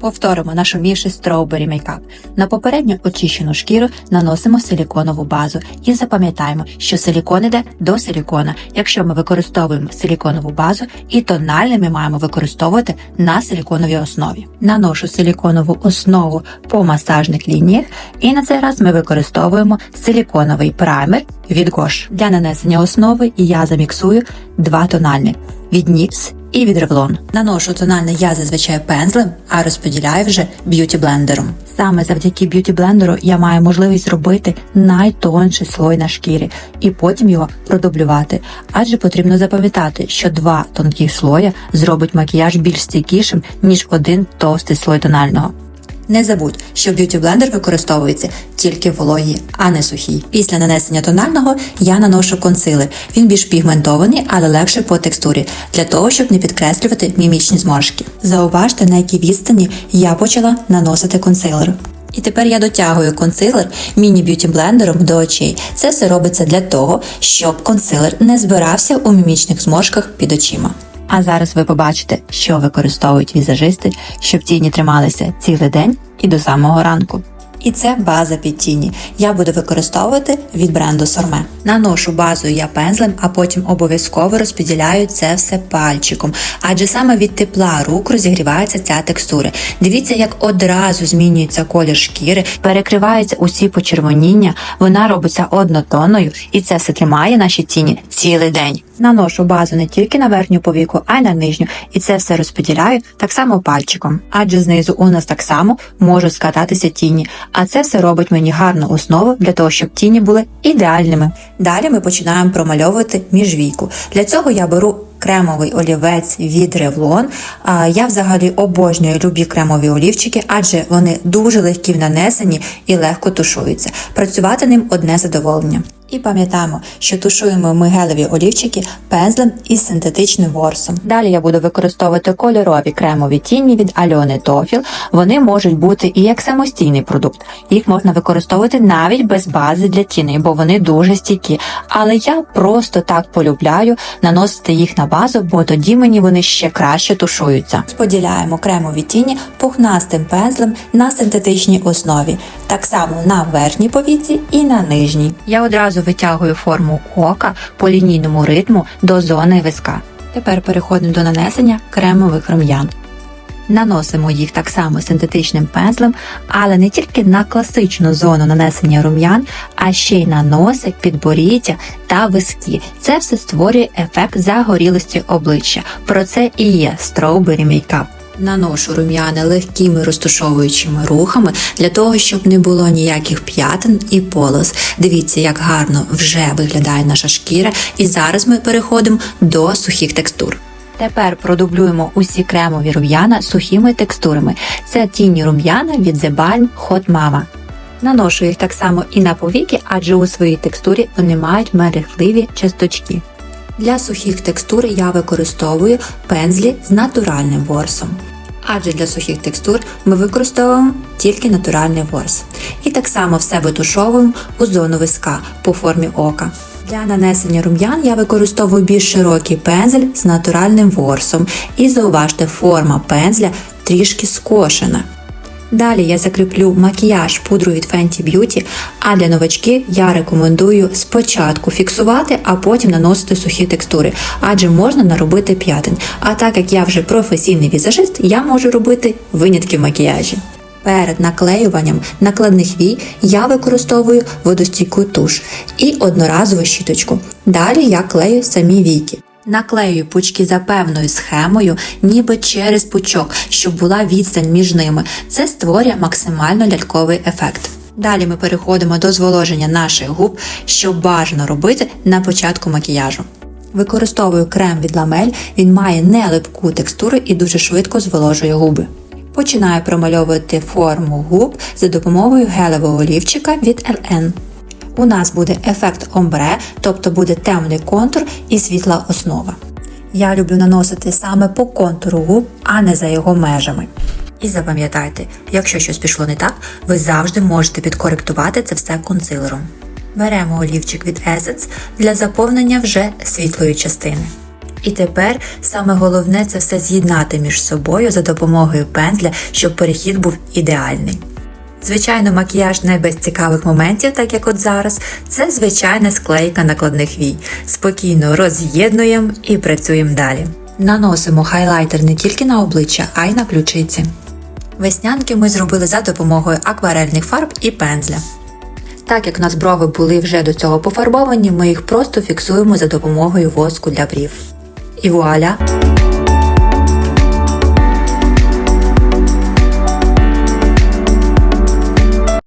Повторимо наш умівший Strawberry Makeup. На попередньо очищену шкіру наносимо силіконову базу і запам'ятаємо, що силікон іде до силікона. Якщо ми використовуємо силіконову базу, і тональний ми маємо використовувати на силіконовій основі. Наношу силіконову основу по масажних лініях, і на цей раз ми використовуємо силіконовий праймер від Gosh. Для нанесення основи я заміксую два тональні від NYX і від Revlon. Наношу тональний я зазвичай пензлем, а розподіляю вже б'юті блендером. Саме завдяки б'юті блендеру я маю можливість зробити найтонший слой на шкірі і потім його продублювати. Адже потрібно запам'ятати, що два тонкі слоя зробить макіяж більш стійкішим, ніж один товстий слой тонального. Не забудь, що б'юті блендер використовується тільки в вологій, а не сухій. Після нанесення тонального я наношу консилер. Він більш пігментований, але легший по текстурі, для того, щоб не підкреслювати мімічні зморшки. Зауважте, на якій відстані я почала наносити консилер. І тепер я дотягую консилер міні-б'юті блендером до очей. Це все робиться для того, щоб консилер не збирався у мімічних зморшках під очима. А зараз ви побачите, що використовують візажисти, щоб тіні трималися цілий день і до самого ранку. І це база під тіні. Я буду використовувати від бренду Сорме. Наношу базу я пензлем, а потім обов'язково розподіляю це все пальчиком, адже саме від тепла рук розігрівається ця текстура. Дивіться, як одразу змінюється колір шкіри, перекриваються усі почервоніння, вона робиться однотонною, і це все тримає наші тіні цілий день. Наношу базу не тільки на верхню повіку, а й на нижню, і це все розподіляю так само пальчиком, адже знизу у нас так само можуть скататися тіні, а це все робить мені гарну основу для того, щоб тіні були ідеальними. Далі ми починаємо промальовувати міжвійку. Для цього я беру кремовий олівець від Revlon. Я взагалі обожнюю любі кремові олівчики, адже вони дуже легкі в нанесенні і легко тушуються. Працювати ним одне задоволення. І пам'ятаємо, що тушуємо ми гелеві олівчики пензлем із синтетичним ворсом. Далі я буду використовувати кольорові кремові тіні від Альони Тофіл. Вони можуть бути і як самостійний продукт. Їх можна використовувати навіть без бази для тіней, бо вони дуже стійкі. Але я просто так полюбляю наносити їх на базу, бо тоді мені вони ще краще тушуються. Споділяємо кремові тіні пухнастим пензлем на синтетичній основі, так само на верхній повіці і на нижній. Я одразу витягую форму ока по лінійному ритму до зони виска. Тепер переходимо до нанесення кремових рум'ян. Наносимо їх так само синтетичним пензлем, але не тільки на класичну зону нанесення рум'ян, а ще й на носик, підборіддя та виски. Це все створює ефект загорілості обличчя. Про це і є Strawberry Makeup. Наношу рум'яни легкими розтушовуючими рухами для того, щоб не було ніяких п'ятин і полос. Дивіться, як гарно вже виглядає наша шкіра, і зараз ми переходимо до сухих текстур. Тепер продублюємо усі кремові рум'яна сухими текстурами. Це тіні рум'яна від The Balm Hot Mama. Наношу їх так само і на повіки, адже у своїй текстурі вони мають мерехливі часточки. Для сухих текстур я використовую пензлі з натуральним ворсом. Адже для сухих текстур ми використовуємо тільки натуральний ворс. І так само все витушовуємо у зону виска по формі ока. Для нанесення рум'ян я використовую більш широкий пензель з натуральним ворсом. І зауважте, форма пензля трішки скошена. Далі я закріплю макіяж пудру від Fenty Beauty, а для новачків я рекомендую спочатку фіксувати, а потім наносити сухі текстури, адже можна наробити п'ятин. А так як я вже професійний візажист, я можу робити винятки в макіяжі. Перед наклеюванням накладних вій я використовую водостійку туш і одноразову щіточку. Далі я клею самі війки. Наклею пучки за певною схемою, ніби через пучок, щоб була відстань між ними. Це створює максимально ляльковий ефект. Далі ми переходимо до зволоження наших губ, що бажано робити на початку макіяжу. Використовую крем від ламель, він має нелипку текстуру і дуже швидко зволожує губи. Починаю промальовувати форму губ за допомогою гелевого олівчика від LN. У нас буде ефект омбре, тобто буде темний контур і світла основа. Я люблю наносити саме по контуру губ, а не за його межами. І запам'ятайте, якщо щось пішло не так, ви завжди можете підкоректувати це все консилером. Беремо олівчик від Essence для заповнення вже світлої частини. І тепер саме головне це все з'єднати між собою за допомогою пензля, щоб перехід був ідеальний. Звичайно, макіяж не без цікавих моментів, так як от зараз, це звичайна склейка накладних вій. Спокійно роз'єднуємо і працюємо далі. Наносимо хайлайтер не тільки на обличчя, а й на ключиці. Веснянки ми зробили за допомогою акварельних фарб і пензля. Так як у нас брови були вже до цього пофарбовані, ми їх просто фіксуємо за допомогою воску для брів. І вуаля!